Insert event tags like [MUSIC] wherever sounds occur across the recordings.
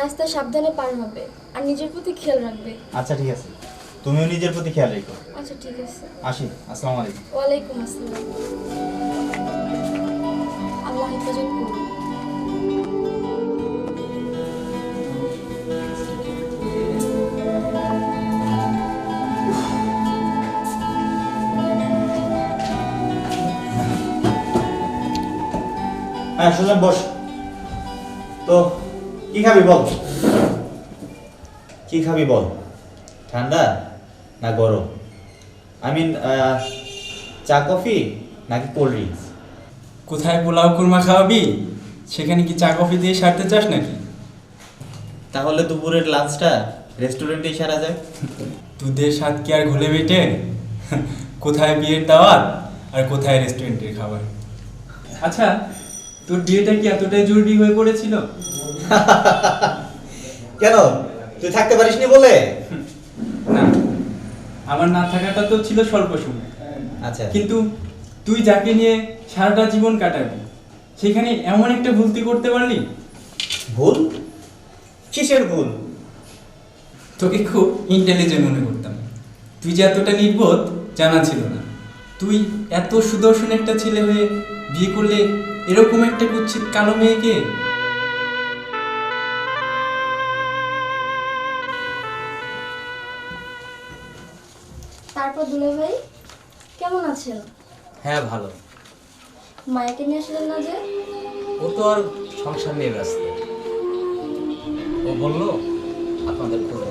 রাস্তা সাবধানে পার হবে আর নিজের প্রতি খেয়াল রাখবে। আচ্ছা ঠিক আছে। তুমিও নিজের প্রতি খেয়াল রেখো। আচ্ছা ঠিক আছে। আসি আসসালামু আলাইকুম। ওয়ালাইকুম আসসালাম। আল্লাহ হেফাজত করুন। হ্যাঁ সুজন বস। তো কি খাবি বল? কি খাবি বল? ঠান্ডা না গরম? আই মিন চা কফি নাকি কোল্ড ড্রিঙ্কস কোথায় পোলাও কুরমা খাওয়াবি? সেখানে কি চা কফি দিয়ে সারতে চাস নাকি? তাহলে দুপুরের লাঞ্চটা রেস্টুরেন্টেই সারা যায়। দুধের স্বাদ কি আর ঘুলে বেটে কোথায় বিয়ের দাওয়াত আর কোথায় রেস্টুরেন্টের খাবার? আচ্ছা তোর বিয়েটা কি এতটাই জরুরি হয়ে পড়েছিল? [LAUGHS] কেন? তুই থাকতে পারিসনি বলে? না। আমার না থাকাটা তো ছিল স্বল্প সময়। আচ্ছা। কিন্তু তুই যাকে নিয়ে সারাটা জীবন কাটাবি সেখানে এমন একটা ভুল তুই করতে পারলি? ভুল? কিসের ভুল? তোকে খুব ইন্টেলিজেন্ট মনে করতাম। তুই যে এতটা নির্বোধ জানা ছিল না। তুই এত সুদর্শন একটা ছেলে হয়ে বিয়ে করলে এরকম একটা কুচ্ছিত কালো মেয়েকে তারপর দুলে ভাই কেমন আছেন? হ্যাঁ ভালো। মায়াকে নিয়ে আসলেন না যে? ও তো আর সংসার নিয়ে ব্যস্ত। ও বলল আপনাদের খোঁজ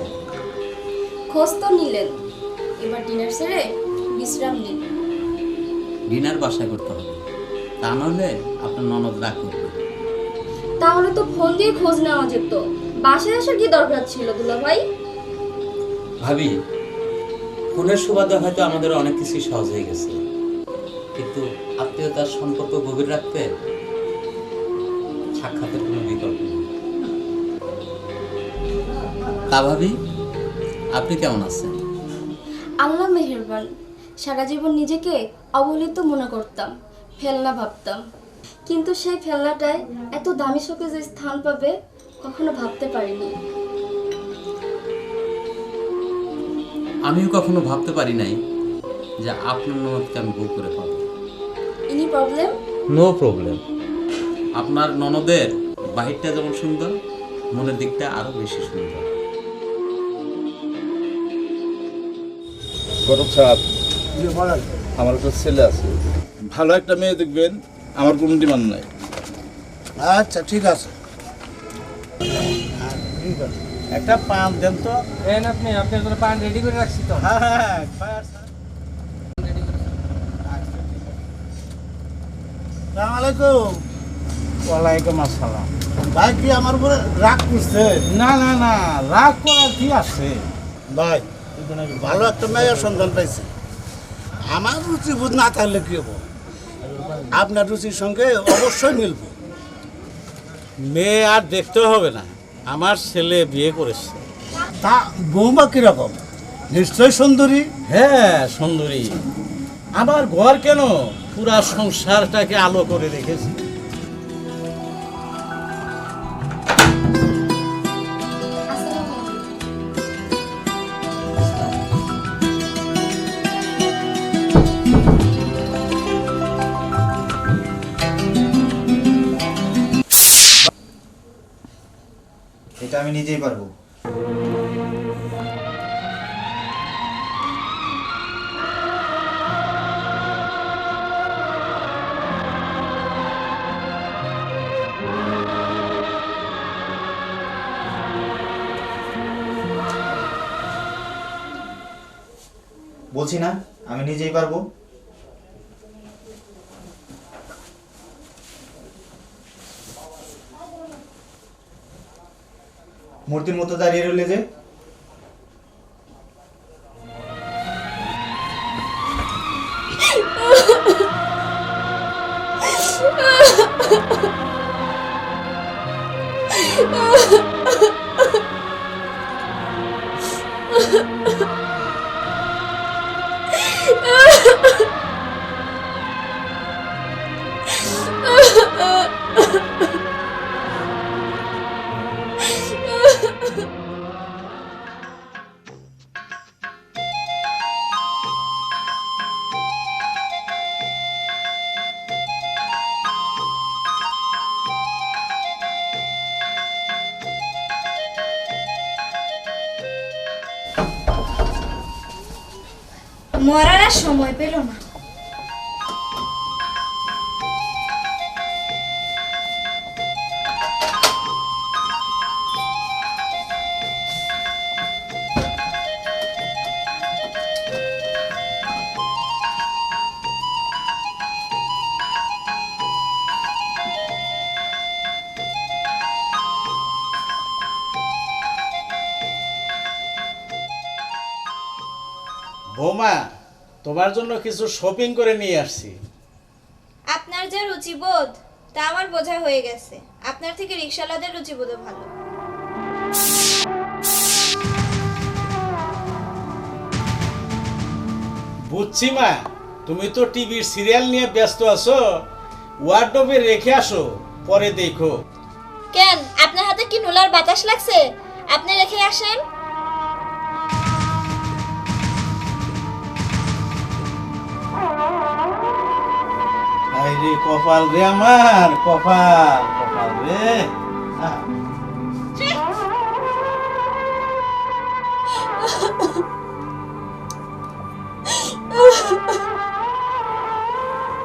খোঁজ তো নিলেন। এবার ডিনার সেরে বিশ্রাম নিন। ডিনার বাসায় করতে হবে। তা নাহলে আপনার ননদ রাগ করবে। তাহলে তো ফোন দিয়ে খোঁজ নেওয়া যেত। বাসায় আসার কি দরকার ছিল দুলা ভাই? ভাবি ফোনের সুবাদে হয়তো আমাদের অনেক কিছুই সহজ হয়ে গেছে। কিন্তু আত্মীয়তার সম্পর্ক গভীর রাখতে সাক্ষাতের কোনো বিকল্প নেই। তা ভাবি, আপনি কেমন আছেন? আল্লাহ মেহেরবান। সারা জীবন নিজেকে অবহেলিত মনে করতাম, ফেলনা ভাবতাম। কিন্তু সেই ফেলনাটায় এত দামি শোকে যে স্থান পাবে কখনো ভাবতে পারিনি। আমিও কখনো ভাবতে পারি নাই যে আপনার ননদকে আমি বউ করে পাবো। ইনি প্রবলেম নো প্রবলেম আপনার ননদের বাহিরটা যেমন সুন্দর মনের দিকটা আরও বেশি সুন্দর। গরম সাহেব আমার একটা ছেলে আছে। ভালো একটা মেয়ে দেখবেন আমার কোনো ডিমান্ড নাই। আচ্ছা ঠিক আছে। ঠিক আছে। একটা পান দেন তো। এন আপনি আপনার জন্য পান রেডি করে রাখছি তো। হ্যাঁ হ্যাঁ ফায়ার সালাম আলাইকুম। ওয়ালাইকুম আসসালাম। ভাই কি আমার উপরে রাগ করছে? না না না রাগ করার কি আছে? ভাই ভালো একটা মেয়ের সন্ধান পাইছি। আমার রুচি বুঝ না থাকলে কি হব? আপনার রুচির সঙ্গে অবশ্যই মিলব। মেয়ে আর দেখতে হবে না। আমার ছেলে বিয়ে করেছে। তা বৌমা কীরকম? নিশ্চয় সুন্দরী? হ্যাঁ সুন্দরী। আমার ঘর কেন? পুরা সংসারটাকে আলো করে রেখেছে। এটা আমি নিজেই পারব। বলছি না আমি নিজেই পারব। মূর্তির মতো দাঁড়িয়ে রইলে যে Ha ha ha! মরার সময় পেল না। বৌমা তোমার জন্য কিছু শপিং করে নিয়ে আসছি। আপনার যে রুচিবোধ তা আমার বোঝা হয়ে গেছে। আপনার থেকে রিক্সাওয়ালাদের রুচিবোধও ভালো। বুঝছি মা তুমি তো টিভির সিরিয়াল নিয়ে ব্যস্ত আছো। ওয়ার্ডবে রেখে আসো পরে দেখো। কেন? আপনার হাতে কি নোলার বাতাস লাগছে? আপনি রেখে আসেন। রে কপাল রে আমার কপাল কপাল রে।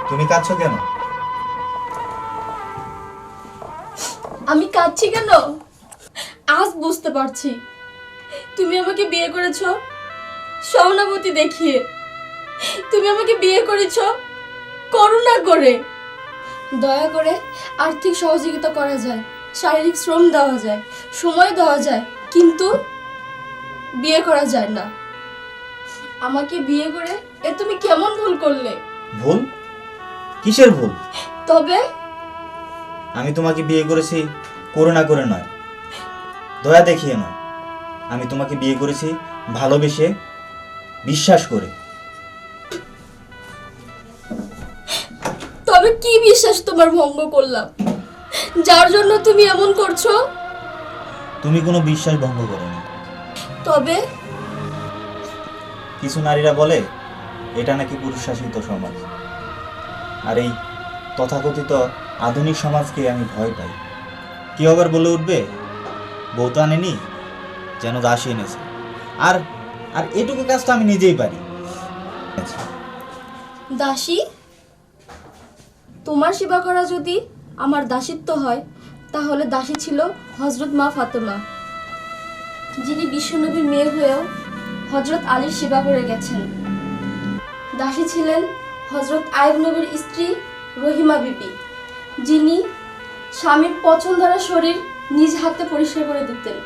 তুমি কাঁদছো কেন? আমি কাঁদছি কেন? আজ বুঝতে পারছি। তুমি আমাকে বিয়ে করেছ? সহানুভূতি দেখিয়ে। তুমি আমাকে বিয়ে করেছ? করুণা করে। দয়া করে আর্থিক সহযোগিতা করা যায় শারীরিক শ্রম দেওয়া যায় সময় দেওয়া যায় কিন্তু বিয়ে করা যায় না। আমাকে বিয়ে করে এ তুমি কেমন ভুল করলে? ভুল? কিসের ভুল? তবে আমি তোমাকে বিয়ে করেছি করুণা করে নয়। দয়া দেখিয়ে নয় আমি তোমাকে বিয়ে করেছি ভালোবেসে বিশ্বাস করে। বিশ্বাস তোমার ভঙ্গ করলাম। যার জন্য তুমি এমন করছ? তুমি কোনো বিশ্বাস ভঙ্গ করোনি। তবে? কিছু নারীরা বলে এটা নাকি পুরুষ শাসিত সমাজ। আর এই তথাকথিত আধুনিক সমাজকে আমি ভয় পাই। কেউ আবার বলে উঠবে বউ তো আনেনি যেন দাসী এনেছে। আর আর এটুকু কাজটা আমি নিজেই পারি। দাসী? তোমার সেবা করা যদি আমার দাসিত্ব হয়, তাহলে দাসী ছিল হজরত মা ফাতেমা, যিনি বিশ্বনবীর মেয়ে হয়েও হজরত আলীর সেবা করে গেছেন। দাসী ছিলেন হজরত আয়ব নবীর স্ত্রী রহিমা বিবি, যিনি স্বামীর পছন্দরা শরীর নিজ হাতে পরিষ্কার করে দিতেন।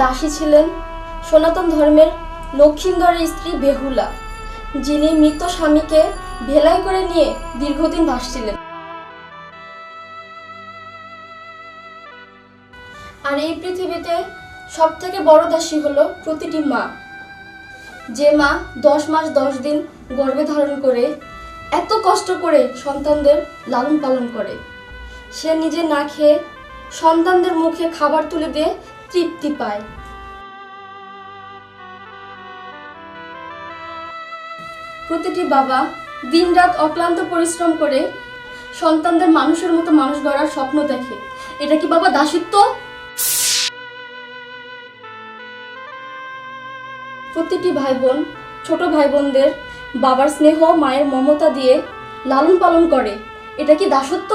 দাসী ছিলেন সনাতন ধর্মের লক্ষিন্দরের স্ত্রী বেহুলা, যিনি মৃত স্বামীকে ভেলাই করে নিয়ে দীর্ঘদিন ভাসছিলেন। আর এই পৃথিবীতে সব থেকে বড় দাসী হলো প্রতিটি মা। যে মা দশ মাস দশ দিন গর্ভে ধারণ করে এত কষ্ট করে সন্তানদের লালন পালন করে, সে নিজে না খেয়ে সন্তানদের মুখে খাবার তুলে দিয়ে তৃপ্তি পায়। প্রতিটি বাবা দিনরাত অক্লান্ত পরিশ্রম করে সন্তানদের মানুষের মতো মানুষ গড়ার স্বপ্ন দেখে। এটা কি বাবা দাসিত্ব? প্রতিটি ভাই বোন ছোট ভাই বোনদের বাবার স্নেহ, মায়ের মমতা দিয়ে লালন পালন করে। এটা কি দাসত্ব?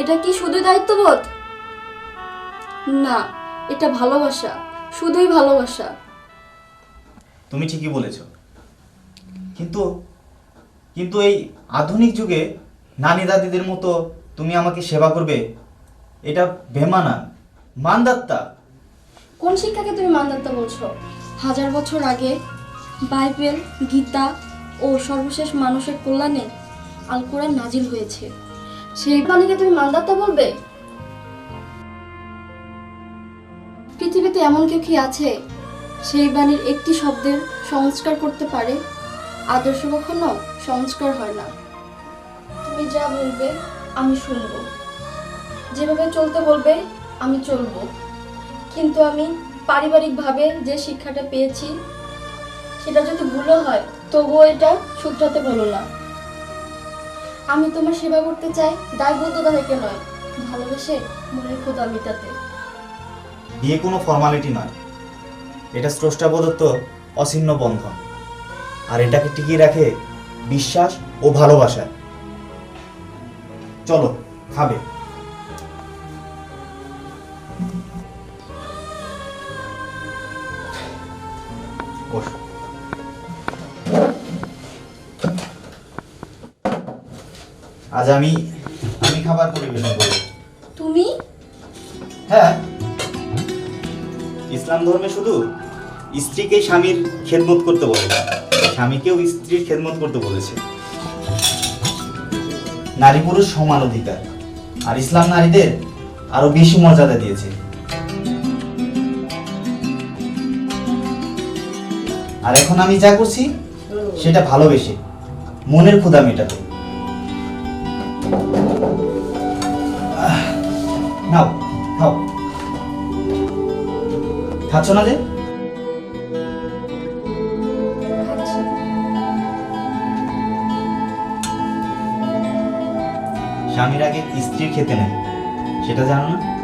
এটা কি শুধু দায়িত্ববোধ? না, এটা ভালোবাসা, শুধুই ভালোবাসা। তুমি ঠিকই বলেছ। কিন্তু কিন্তু এই আধুনিক যুগে নানি দাদিদের মতো তুমি আমাকে সেবা করবে, এটা বেমানা। মানদাত্তা কোন শিক্ষাকে তুমি মান্দাত্তা বলছো? হাজার বছর আগে বাইবেল, গীতা ও সর্বশেষ মানুষের কল্যাণে আল কোরআন নাজিল হয়েছে। সেই বাণীকে তুমি মান্দাত্তা বলবে? পৃথিবীতে এমন কেউ কি আছে সেই বাণীর একটি শব্দের সংস্কার করতে পারে, আদর্শ কখনো সংস্কার হয় না। তুমি যা বলবে, আমি শুনব। যেভাবে চলতে বলবে, আমি চলবো। কিন্তু আমি পারিবারিকভাবে যে শিক্ষাটা পেয়েছি, সেটা যদি ভুলও হয়, তবুও এটা শুধরাতে বলো না। আমি তোমার সেবা করতে চাই দায়বদ্ধতা থেকে নয়, ভালোবেসে মনের ক্ষুদা মেটাতে। বিয়ে কোনো ফর্মালিটি নয়। এটা স্রষ্টা প্রদত্ত অছিন্ন বন্ধন। আর এটাকে টিকিয়ে রাখে বিশ্বাস ও ভালোবাসা। চলো খাবে। আজ আমি আমি খাবার পরিবেশন করব। তুমি? হ্যাঁ। ইসলাম ধর্মে শুধু স্ত্রীকে স্বামীর খেদমত করতে বলে। স্বামীকেও স্ত্রীর খেদমত করতে বলেছে। নারী পুরুষ সমান অধিকার। আর ইসলাম নারীদের আরও বেশি মর্যাদা দিয়েছে। আর এখন আমি যা করছি, সেটা ভালোবেসে মনের ক্ষুধা মেটাতে। নাও খাও খাচ্ছ না যে? স্বামীর আগে স্ত্রীর খেতে নেয়। সেটা জানো না?